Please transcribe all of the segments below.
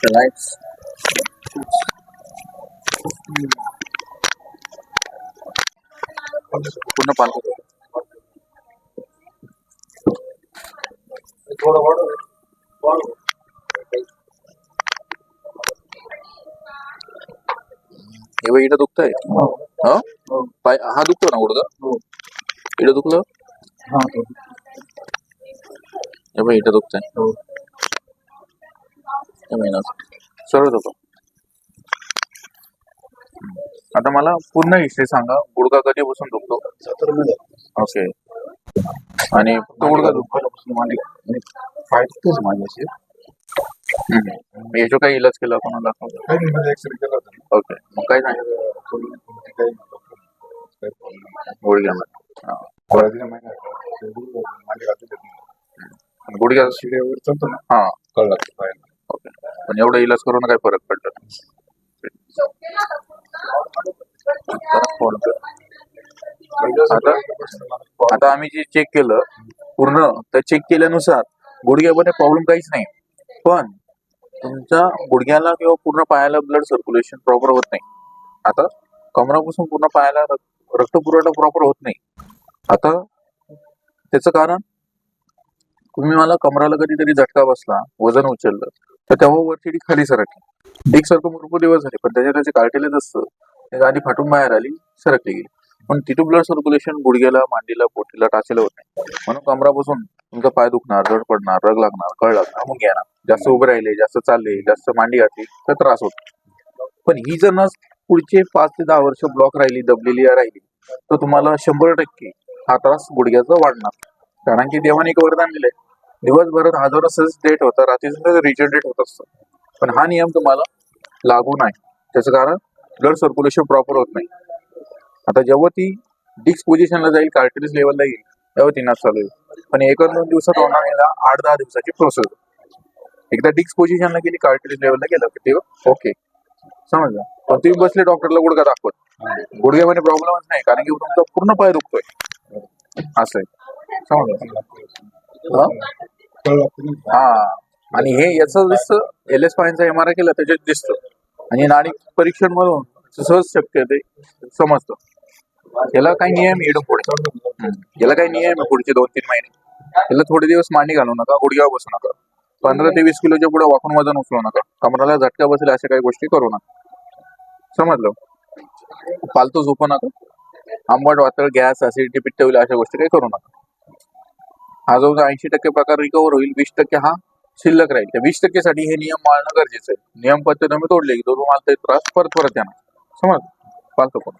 Relax. पूर्ण पालक हे बघ इथं दुखतंय हा पाय हा दुखतो ना गुडगा इथं दुखलं हे बघ इथं दुखतंय हे महिना सरळ होतो आता मला पूर्ण हिस्ट्री सांगा. गुडगा कधीपासून दुखतो? ओके. आणि फक्त गुडगा दुखतो पाय दुखतेच माझे असे हम्म. मग याच्यावर काही इलाज केला कोणाला ऍक्सिडेंट केला होता. ओके. मग काय सांगितलं. गुडघ्यामध्ये हा. ते माझ्या ते. गुडघ्या चालतो ना? हा. कळला. ओके. पण एवढा इलाज करून काय फरक पडला आता आता आम्ही जे चेक केलं पूर्ण तर चेक केल्यानुसार गुडघ्यामध्ये प्रॉब्लेम काहीच नाही. पण तुमच्या गुडघ्याला किंवा पूर्ण पायाला ब्लड सर्क्युलेशन प्रॉपर होत नाही. आता कमरापासून पूर्ण पायाला रक्त पुरवठा प्रॉपर होत नाही. आता त्याचं कारण तुम्ही मला कमराला कधीतरी झटका बसला वजन उचललं तर तेव्हा वरची डिक खाली सरकली. डिक सारखं भरपूर दिवस झाले पण त्याच्या त्याचे कार्टेलेज असतं. गाडी फाटून बाहेर आली सरकली गेली. पण तिथून ब्लड सर्क्युलेशन गुडघ्याला मांडीला पोटीला टाचेला होत नाही. म्हणून कमरापासून तुमचा पाय दुखणार रड पडणार रग लागणार कळ लागणार मग येणार. जास्त उभे राहिले जास्त चालले जास्त मांडी घातली तर त्रास होतो. पण ही जर नस पुढचे पाच ते दहा वर्ष ब्लॉक राहिली दबलेली राहिली तर तुम्हाला शंभर टक्के हा त्रास गुडघ्याचा वाढणार. कारण की देवाने एक वरदान दिलंय. दिवसभरात हजारो सेल्स डेट होतं रात्री रिजनरेट होत असतं. पण हा नियम तुम्हाला लागू नाही. त्याचं कारण ब्लड सर्क्युलेशन प्रॉपर होत नाही. आता जेव्हा ती डिक्स पोझिशनला जाईल कार्टिलिस लेवलला येईल तेव्हा ती चालू येईल पण एका दोन दिवसात होणार याला आठ दहा दिवसाची प्रोसेस एकदा डिक्स पोझिशनला गेली कार्टिलिस लेवलला गेलं की ते ओके समजलं? पण तुम्ही बसले डॉक्टरला गुडघा दाखवत. गुडघ्यामध्ये प्रॉब्लेमच नाही कारण की तुमचा पूर्ण पाय दुखतोय. असं आहे. समजलं? हा? आणि हे याचं दिसतं एल एस पायचा एम आर आय केला त्याच्यात दिसतो. आणि नाणी परीक्षण मधून सहज शक्य ते समजतं. याला काही नियम येडून पुढे याला काही नियम आहे पुढचे दोन तीन महिने. याला थोडे दिवस मांडी घालू नका गुडघ्यावर बसू नका. पंधरा ते वीस किलोच्या पुढे वाकून वजन उचलू नका. कमराला झटका बसेल अशा काही गोष्टी करू नका. समजलं? पालतू झोपू नका. आंबट वातळ गॅस ऍसिडिटी पित्त होईल अशा गोष्टी काही करू नका. हा जो ऐंशी टक्के प्रकार रिकव्हर होईल वीस टक्के हा शिल्लक राहील. त्या वीस टक्केसाठी हे नियम पाळणं गरजेचं आहे. नियम पद्धतीने तोडले की तो तुम्हाला ते त्रास परत परत येणार. समज पाहतो पण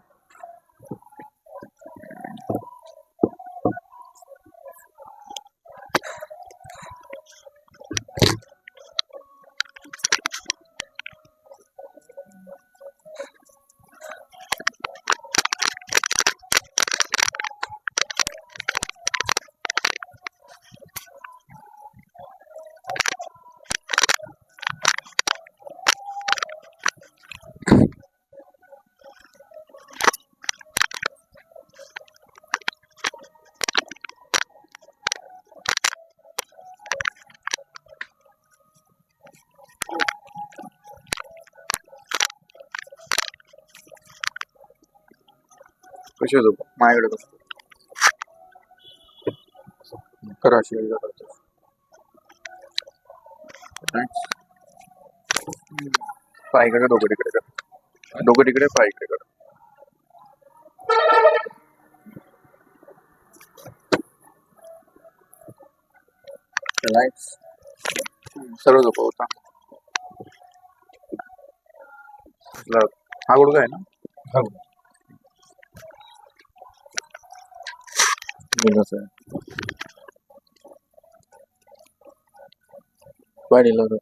कशी झोप माझ्याकडे कसं करा अशी पायकडे पाय इकडे डोकं तिकडे कर डोकं तिकडे पाय इकडे कर सर्व झोपा होता. हा गुडगा आहे ना? हा. कसं आहे पाय दिलं होतं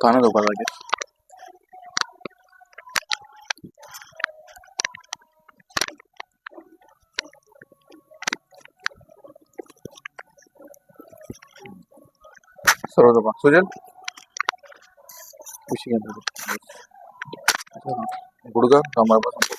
काना झोपा लागेल सरळ झोपा सुजल उशी घ्या गुडगा कमरापासून